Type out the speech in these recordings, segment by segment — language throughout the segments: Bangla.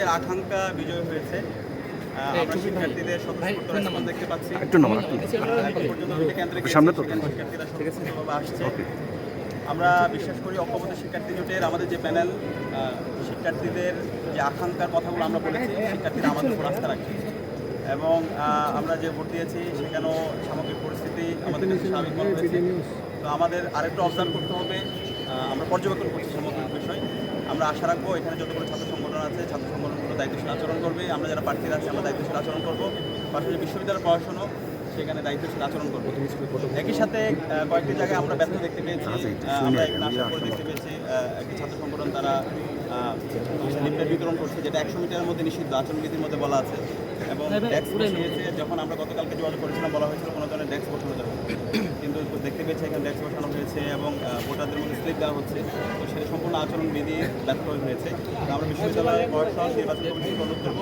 শিক্ষার্থীদের আকাঙ্ক্ষা বিজয় হয়েছে। আমরা শিক্ষার্থীদের স্বতঃস্ফূর্ত রেসপন্স দেখতে পাচ্ছি। একটু সামনে তো। শিক্ষার্থীরা স্বতঃস্ফূর্তভাবে আসছে। আমরা বিশ্বাস করি ঐক্যবদ্ধ শিক্ষার্থী জোটের আমাদের যে প্যানেল শিক্ষার্থীদের যে আকাঙ্ক্ষার কথাগুলো আমরা বলেছি শিক্ষার্থীরা আমাদের উপর আস্থা রাখছে। এবং আমরা যে ভোট দিয়েছি সেখানেও সামগ্রিক পরিস্থিতি আমাদের কাছে স্বাভাবিক মনে হয়েছে। তো আমাদের আরেকটু অবজার্ভ করতে হবে। আমরা পর্যবেক্ষণ করছি সামগ্রিক বিষয়। আমরা আশা রাখব এখানে যতগুলো ছাত্র সংগঠন আছে ছাত্র সংগঠনগুলো দায়িত্বশীল আচরণ করবে। আমরা যারা প্রার্থীরা আছি আমরা দায়িত্বশীল আচরণ করব। পাশাপাশি বিশ্ববিদ্যালয়ের পড়াশুনো সেখানে দায়িত্বশীল আচরণ করব। একই সাথে কয়েকটি জায়গায় আমরা ব্যর্থ দেখতে পেয়েছি। আমরা এখানে আশা পরে দেখতে পেয়েছি একটি ছাত্র সংগঠন তারা লিফলেট বিতরণ করছে যেটা একশো মিটারের মধ্যে নিষিদ্ধ আচরণবিধির মধ্যে বলা আছে। এবং ডেস্ক বসিয়েছে যখন আমরা গতকালকে যোগাযোগ করেছিলাম বলা হয়েছিল কোনো ধরনের ডেস্ক বসানো পেয়েছি এখানে ডেস্ক বসানো হয়েছে এবং ভোটারদের মধ্যে স্লিপ দেওয়া হচ্ছে। তো সেটা সম্পূর্ণ আচরণবিধি ব্যর্থ হয়েছে। আমরা বিশ্ববিদ্যালয়ের প্রশাসন নির্বাচন কমিশনকে অনুরোধ করব।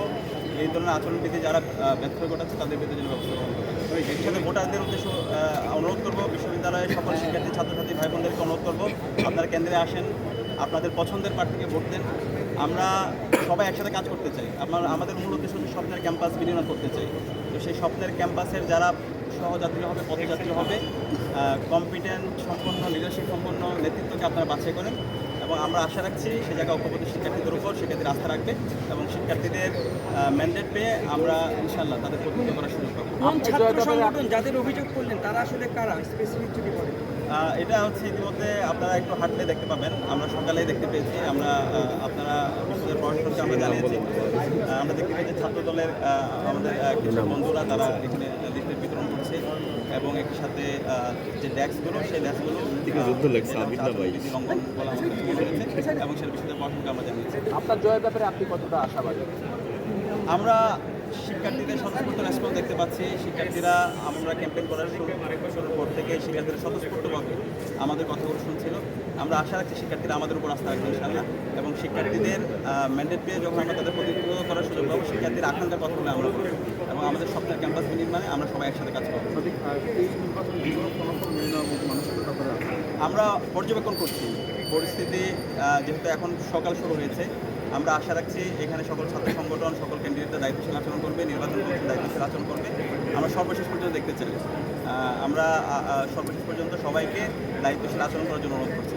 এই ধরনের আচরণবিধি যারা ব্যর্থ ঘটাচ্ছে তাদের বিরুদ্ধে যেন ব্যবস্থা গ্রহণ করে সেই সাথে ভোটারদের উদ্দেশ্য অনুরোধ করব, বিশ্ববিদ্যালয়ের সকল শিক্ষার্থী, ছাত্রছাত্রী, ভাই বোনদেরকে অনুরোধ করব, আপনারা কেন্দ্রে আসেন। আপনাদের পছন্দের প্রার্থীকে ভোট দেন। আমরা সবাই একসাথে কাজ করতে চাই। আমার, আমাদের মূল উদ্দেশ্য স্বপ্নের ক্যাম্পাস বিনিয়োগ করতে চাই। তো সেই স্বপ্নের ক্যাম্পাসের যারা সহযাত্রী হবে, পথযাত্রী হবে কম্পিটেন্ট সম্পন্ন লিডারশিপ সম্পন্ন নেতৃত্বকে আপনারা বাছাই করেন। এবং আমরা আশা রাখছি সে জায়গায় ঐক্যবদ্ধ শিক্ষার্থীদের উপর শিক্ষার্থীর আস্থা রাখবে এবং শিক্ষার্থীদের ম্যান্ডেট পেয়ে আমরা ইনশাল্লাহ তাদের প্রতিনিধিত্ব করার সুযোগ পাবো। ছাত্র সংগঠন যাদের অভিযোগ করলেন তারা আসলে কারা? স্পেসিফিক যদি বলেন। এটা হচ্ছে ইতিমধ্যে আপনারা একটু হাঁটলে দেখতে পাবেন। আমরা সকালেই দেখতে পেয়েছি। আমরা আপনারা প্রশাসনকে আমরা জানিয়েছি। আমরা দেখতে পেয়েছি ছাত্র দলের আমাদের কিছু বন্ধুরা তারা এখানে লিফলেট বিতরণ করছে এবং একই সাথে যে ড্যাক্সগুলো সেই লাগছে লঙ্ঘন বলে এবং সেটা বিশ্ববিদ্যালয় প্রশাসনকে আমরা জানিয়েছি আপনার জয়ের ব্যাপারে আপনি কতটা আশাবাদী? আমরা শিক্ষার্থীদের স্বতঃস্ফূর্ত রেসপন্স দেখতে পাচ্ছি। শিক্ষার্থীরা আমরা ক্যাম্পেইন করার শুরু পর থেকে শিক্ষার্থীরা স্বতঃস্ফূর্তভাবে আমাদের কথাগুলো শুনছিল। আমরা আশা রাখছি শিক্ষার্থীরা আমাদের উপর আস্থা রাখবে ইনশাল্লাহ এবং শিক্ষার্থীদের ম্যান্ডেট পেয়ে যখন আমরা তাদের প্রতিনিধিত্ব করার সুযোগ পাবো শিক্ষার্থীর আকাঙ্ক্ষার কথাগুলো আমরা এবং আমাদের স্বপ্নের ক্যাম্পাস নির্মাণে আমরা সবাই একসাথে কাজ করব। আমরা পর্যবেক্ষণ করছি। পরিস্থিতি যেহেতু এখন সকাল শুরু হয়েছে, আমরা আশা রাখছি এখানে সকল ছাত্র সংগঠন, সকল ক্যান্ডিডেটরা দায়িত্বশীল আচরণ করবে, নির্বাচন কমিশন দায়িত্বশীল আচরণ করবে। আমরা সর্বশেষ পর্যন্ত দেখতে চাই। আমরা সর্বশেষ পর্যন্ত সবাইকে দায়িত্বশীল আচরণ করার জন্য অনুরোধ করছি।